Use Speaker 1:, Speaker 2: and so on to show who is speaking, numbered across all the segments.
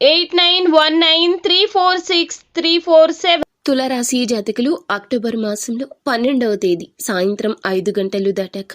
Speaker 1: eight nine one nine three four six three four seven. తులరాశి జాతకులు October మాసంలో పన్నెండవ తేదీ సాయంత్రం ఐదు గంటలు దాటాక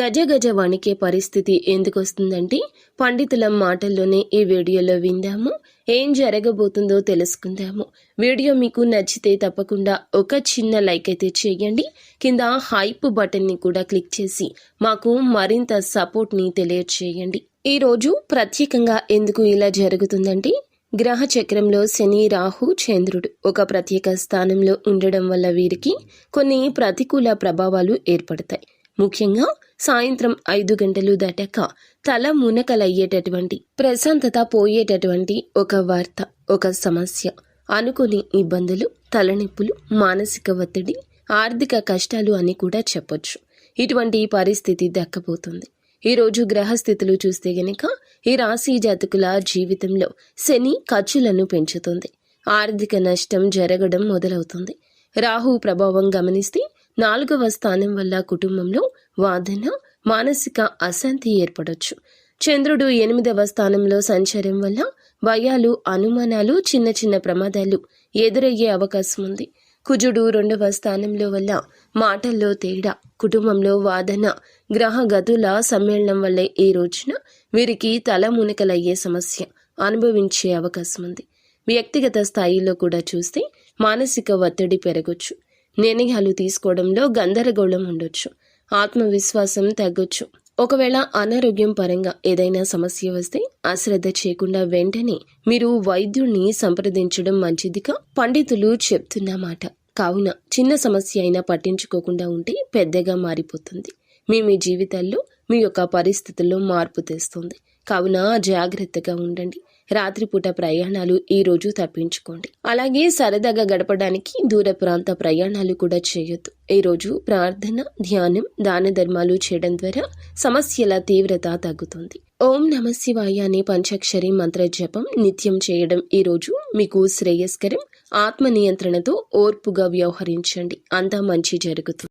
Speaker 1: గజ గజ వణికే పరిస్థితి ఎందుకు వస్తుందంటే పండితుల మాటల్లోనే ఈ వీడియోలో విందాము. ఏం జరగబోతుందో తెలుసుకుందాము. వీడియో మీకు నచ్చితే తప్పకుండా ఒక చిన్న లైక్ అయితే చేయండి. కింద హైప్ బటన్ని కూడా క్లిక్ చేసి మాకు మరింత సపోర్ట్ని తెలియచేయండి. ఈరోజు ప్రత్యేకంగా ఎందుకు ఇలా జరుగుతుందంటే గ్రహ చక్రంలో శని రాహు చంద్రుడు ఒక ప్రత్యేక స్థానంలో ఉండడం వల్ల వీరికి కొన్ని ప్రతికూల ప్రభావాలు ఏర్పడతాయి. ముఖ్యంగా సాయంత్రం ఐదు గంటలు దాటాక తల మునకలయ్యేటటువంటి ప్రశాంతత పోయేటటువంటి ఒక వార్త ఒక సమస్య. అనుకుని ఇబ్బందులు తలనొప్పులు మానసిక ఒత్తిడి ఆర్థిక కష్టాలు అని కూడా చెప్పొచ్చు. ఇటువంటి పరిస్థితి దక్కబోతుంది ఈ రోజు గ్రహస్థితులు చూస్తే గనక ఈ రాశి జాతకుల జీవితంలో శని ఖర్చులను పెంచుతుంది. ఆర్థిక నష్టం జరగడం మొదలవుతుంది. రాహు ప్రభావం గమనిస్తే నాలుగవ స్థానం వల్ల కుటుంబంలో వాదన మానసిక అశాంతి ఏర్పడవచ్చు చంద్రుడు ఎనిమిదవ స్థానంలో సంచారం వల్ల భయాలు అనుమానాలు చిన్న చిన్న ప్రమాదాలు ఎదురయ్యే అవకాశం ఉంది కుజుడు రెండవ స్థానంలో వల్ల మాటల్లో తేడా కుటుంబంలో వాదన గ్రహ గతుల సమ్మేళనం వల్లే ఈ రోజున వీరికి తల మునకలయ్యే సమస్య అనుభవించే అవకాశం ఉంది. వ్యక్తిగత స్థాయిలో కూడా చూస్తే మానసిక ఒత్తిడి పెరగొచ్చు. నిర్ణయాలు తీసుకోవడంలో గందరగోళం ఉండొచ్చు. ఆత్మవిశ్వాసం తగ్గొచ్చు. ఒకవేళ అనారోగ్యం పరంగా ఏదైనా సమస్య వస్తే అశ్రద్ధ చేయకుండా వెంటనే మీరు వైద్యుణ్ణి సంప్రదించడం మంచిదిగా పండితులు చెప్తున్నమాట కావున చిన్న సమస్య అయినా పట్టించుకోకుండా ఉంటే పెద్దగా మారిపోతుంది. మీ మీ జీవితాల్లో మీ యొక్క పరిస్థితుల్లో మార్పు తెస్తుంది. కావున జాగ్రత్తగా ఉండండి. రాత్రిపూట ప్రయాణాలు ఈ రోజు తప్పించుకోండి. అలాగే సరదాగా గడపడానికి దూర ప్రాంత ప్రయాణాలు కూడా చేయొద్దు. ఈ రోజు ప్రార్థన ధ్యానం దాన ధర్మాలు చేయడం ద్వారా సమస్యల తీవ్రత తగ్గుతుంది. ఓం నమ శివాయ అనే పంచాక్షరి మంత్ర జపం నిత్యం చేయడం ఈ రోజు మీకు శ్రేయస్కరం. ఆత్మ నియంత్రణతో ఓర్పుగా వ్యవహరించండి. అంతా మంచి జరుగుతుంది.